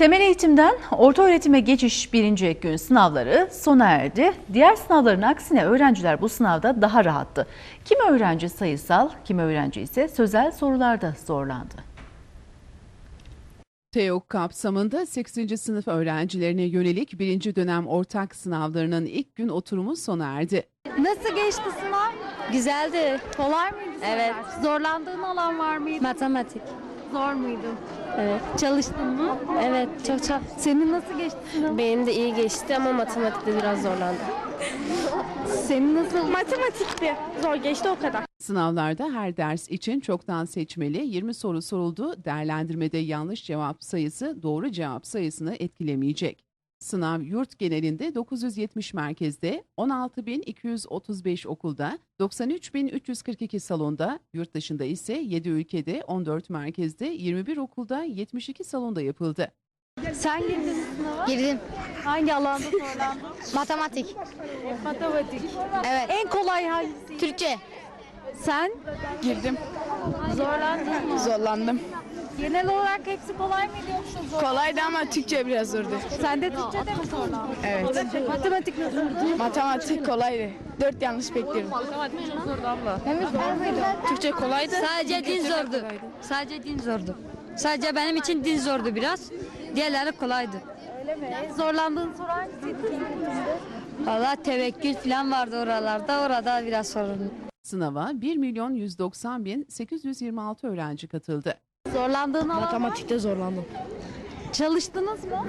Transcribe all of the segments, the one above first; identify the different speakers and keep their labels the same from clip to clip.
Speaker 1: Temel eğitimden orta öğretime geçiş birinci gün sınavları sona erdi. Diğer sınavların aksine öğrenciler bu sınavda daha rahattı. Kimi öğrenci sayısal, kimi öğrenci ise sözel sorularda zorlandı.
Speaker 2: TEOK kapsamında 8. sınıf öğrencilerine yönelik birinci dönem ortak sınavlarının ilk gün oturumu sona erdi.
Speaker 3: Nasıl geçti sınav?
Speaker 4: Güzeldi.
Speaker 3: Kolay mıydı?
Speaker 4: Evet.
Speaker 3: Zorlandığın alan var mıydı?
Speaker 4: Matematik.
Speaker 3: Zor muydu?
Speaker 4: Evet.
Speaker 3: Çalıştın mı?
Speaker 4: Evet çok çok.
Speaker 3: Senin nasıl geçti sınav?
Speaker 4: Benim de iyi geçti ama matematikte biraz zorlandım.
Speaker 3: Senin nasıl?
Speaker 4: Matematikti. Zor geçti o kadar.
Speaker 2: Sınavlarda her ders için çoktan seçmeli 20 soru soruldu. Değerlendirmede yanlış cevap sayısı doğru cevap sayısını etkilemeyecek. Sınav yurt genelinde 970 merkezde, 16.235 okulda, 93.342 salonda, yurt dışında ise 7 ülkede 14 merkezde, 21 okulda, 72 salonda yapıldı.
Speaker 3: Sen girdin mi sınava.
Speaker 5: Girdim.
Speaker 3: Hangi alanda zorlandın?
Speaker 5: Matematik.
Speaker 3: Matematik.
Speaker 5: Evet.
Speaker 3: En kolay hangisi?
Speaker 5: Türkçe.
Speaker 3: Sen?
Speaker 6: Girdim.
Speaker 3: Zorlandın mı?
Speaker 6: Zorlandım.
Speaker 3: Genel olarak hepsi kolay mıydı yoksa zor?
Speaker 6: Kolaydı ama Türkçe biraz zordu.
Speaker 3: Sen de Türkçe'de mi zorlandın?
Speaker 6: Evet.
Speaker 3: Matematik nasıldı?
Speaker 6: Matematik kolaydı. Dört yanlış bekliyorum.
Speaker 4: Türkçe kolaydı.
Speaker 7: Sadece din zordu. Sadece din zordu. Sadece benim için din zordu biraz. Diğerleri kolaydı.
Speaker 3: En zorlandığın soru hangisiydi?
Speaker 7: Valla tevekkül falan vardı oralarda. Orada biraz sorun.
Speaker 2: Sınava 1 milyon 190 bin 826 öğrenci katıldı.
Speaker 3: Zorlandığın alan var mı?
Speaker 4: Matematikte zorlandım.
Speaker 3: Çalıştınız mı?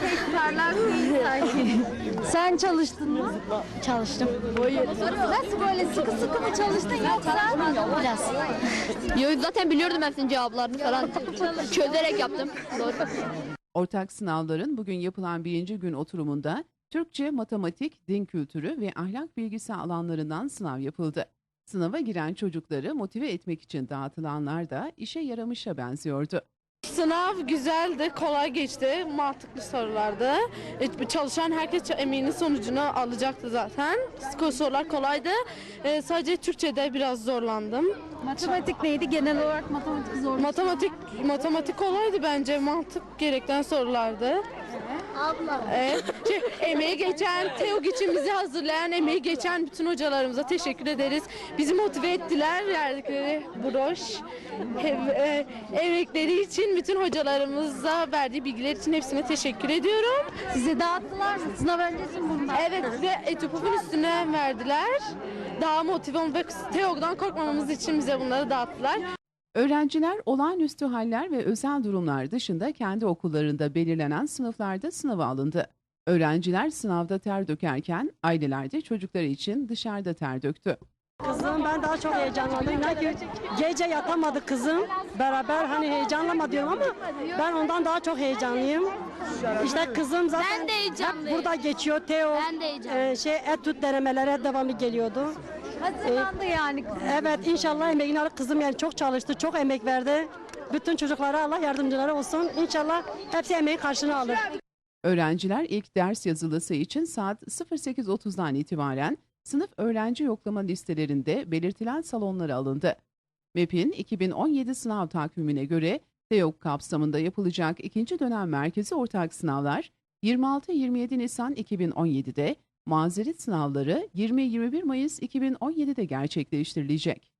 Speaker 3: Tekrarlar değil sanki. Sen çalıştın mı?
Speaker 5: Çalıştım.
Speaker 3: Nasıl böyle sıkı sıkı mı çalıştın yoksa?
Speaker 5: Biraz.
Speaker 4: Yo, zaten biliyordum hepsinin cevaplarını falan. Çözerek yaptım. Doğru.
Speaker 2: Ortak sınavların bugün yapılan birinci gün oturumunda Türkçe, matematik, din kültürü ve ahlak bilgisi alanlarından sınav yapıldı. Sınava giren çocukları motive etmek için dağıtılanlar da işe yaramışa benziyordu.
Speaker 8: Sınav güzeldi, kolay geçti, mantıklı sorulardı. E, Çalışan herkes emeğinin sonucunu alacaktı zaten. Sorular kolaydı. E, sadece Türkçe'de biraz zorlandım.
Speaker 3: Matematik neydi? Genel olarak matematik zor.
Speaker 8: Matematik matematik kolaydı bence. Mantık gerekten sorulardı.
Speaker 3: Abla.
Speaker 8: Evet. Şey, emeği geçen, TEOG için bizi hazırlayan, emeği geçen bütün hocalarımıza teşekkür ederiz. Bizi motive ettiler, verdikleri broş, e, emekleri için bütün hocalarımıza verdiği bilgiler için hepsine teşekkür ediyorum.
Speaker 3: Size dağıttılar mı? Sınav öncesi bunlar?
Speaker 8: Evet ve etüpopun üstüne verdiler. Daha motive olmak ve TEOG'dan korkmamamız için bize bunları dağıttılar.
Speaker 2: Öğrenciler olağanüstü haller ve özel durumlar dışında kendi okullarında belirlenen sınıflarda sınava alındı. Öğrenciler sınavda ter dökerken aileler de çocukları için dışarıda ter döktü.
Speaker 9: Kızım ben daha çok heyecanlandım. İnan ki gece yatamadı kızım. Beraber hani heyecanlama diyorum ama ben ondan daha çok heyecanlıyım. İşte kızım zaten
Speaker 4: Ben de heyecanlıyım.
Speaker 9: hep burada geçiyor. Teo
Speaker 4: Ben de heyecanlıyım.
Speaker 9: e, şey etüt denemelere devamlı geliyordu.
Speaker 3: Hazırlandı yani.
Speaker 9: Evet inşallah emeğini alır. Kızım yani çok çalıştı, çok emek verdi. Bütün çocuklara Allah yardımcıları olsun. İnşallah hepsi emeği karşılığını alır.
Speaker 2: Öğrenciler ilk ders yazılısı için saat 08.30'dan itibaren sınıf öğrenci yoklama listelerinde belirtilen salonlara alındı. MEP'in 2017 sınav takvimine göre TEOK kapsamında yapılacak ikinci dönem merkezi ortak sınavlar 26-27 Nisan 2017'de, mazeret sınavları 20-21 Mayıs 2017'de gerçekleştirilecek.